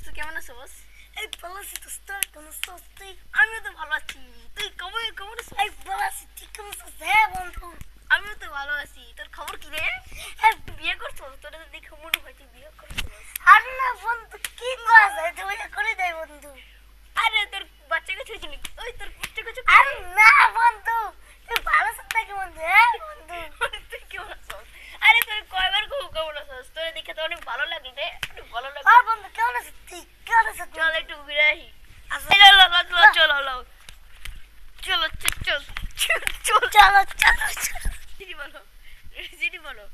দোস্ত কেমন আছো বস? এই ভালো আছি দোস্ত কেমন আছিস তুই আমিও তো ভালো আছি। তুই কেমন কেমন আছো এই ভালো আছি তুই কেমন আছিস হ্যাঁ বন্ধু। আমিও তো ভালো আছি। তোর খবর কি রে? হ্যাঁ বিয়ে করছ? তোর তো দেখে মনে হয় তুই বিয়ে করছ আর না বন্ধু চলো চলো চলো। বলো বলো।